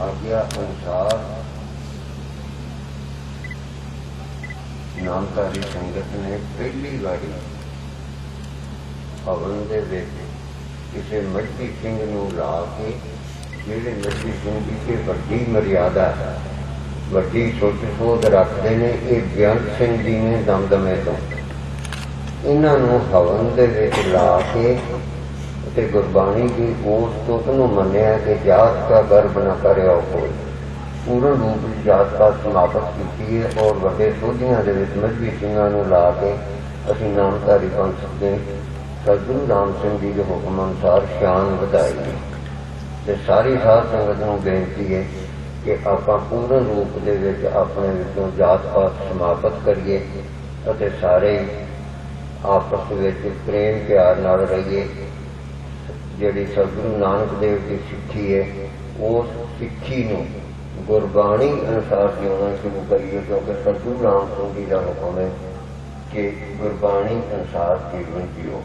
ਆਗਿਆ ਅਨੁਸਾਰ ਨਾਮਧਾਰੀ ਸੰਗਤ ਨੇ ਪਹਿਲੀ ਵਾਰੀ ਭਵਨ ਦੇ ਵਿੱਚ ਕਿਸੇ ਮੱਝੀ ਸਿੰਘ ਨੂੰ ਲਾ ਕੇ, ਜਿਹੜੇ ਮੱਝੀ ਸਿੰਘ ਦੀ ਕਿ ਵੱਡੀ ਮਰਿਆਦਾ ਹੈ, ਵੱਡੀ ਸੋਚ ਸੋਧ ਰੱਖਦੇ ਨੇ, ਇਹ ਬਿਆੰਤ ਸਿੰਘ ਜੀ ਨੇ ਦਮਦਮੇ ਤੋਂ। ਇਹਨਾਂ ਨੂੰ ਹਵਨ ਦੇ ਵਿੱਚ ਲਾ ਕੇ ਤੇ ਗੁਰਬਾਣੀ ਦੀ ਉਸ ਤੁਕ ਨੂੰ ਮੰਨਿਆ ਕਿ ਜਾਤ ਦਾ ਗਰਭ ਨਾ ਕਰਿਓ ਕੋਈ ਪੂਰਨ ਰੂਪ ਵਿੱਚ ਜਾਤ ਦਾ ਸਮਾਪਤ ਕੀਤੀ ਹੈ ਔਰ ਵੱਡੇ ਸੋਧੀਆਂ ਦੇ ਵਿੱਚ ਮਜਬੀ ਸਿੰਘਾਂ ਨੂੰ ਲਾ ਕੇ ਅਸੀਂ ਨਾਮਧਾਰੀ ਪੰਥ ਦੇ ਸਤਿਗੁਰੂ ਰਾਮ ਸਿੰਘ ਜੀ ਦੇ ਹੁਕਮ ਅਨੁਸਾਰ ਸ਼ਾਨ ਵਧਾਈ ਤੇ ਸਾਰੀ ਸਾਧ ਸੰਗਤ ਨੂੰ ਬੇਨਤੀ ਹੈ ਕਿ ਆਪਾਂ ਪੂਰਨ ਰੂਪ ਦੇ ਵਿੱਚ ਆਪਣੇ ਵਿੱਚੋਂ ਜਾਤ ਪਾਤ ਸਮਾਪਤ ਕਰੀਏ ਅਤੇ ਸਾਰੇ ਆਪਸ ਵਿੱਚ ਪ੍ਰੇਮ ਪਿਆਰ ਨਾਲ ਰਹੀਏ। ਜਿਹੜੀ ਸਤਿਗੁਰੂ ਨਾਨਕ ਦੇਵ ਦੀ ਸਿੱਖੀ ਹੈ ਉਸ ਸਿੱਖੀ ਨੂੰ ਗੁਰਬਾਣੀ ਅਨੁਸਾਰ ਜਿਉਣਾ ਸ਼ੁਰੂ ਕਰੀਏ, ਕਿਉਂਕਿ ਸਤਿਗੁਰੂ ਰਾਮ ਸਿੰਘ ਜੀ ਦਾ ਹੁਕਮ ਹੈ ਕਿ ਗੁਰਬਾਣੀ ਅਨੁਸਾਰ ਜੀਵਨ ਜੀਓ।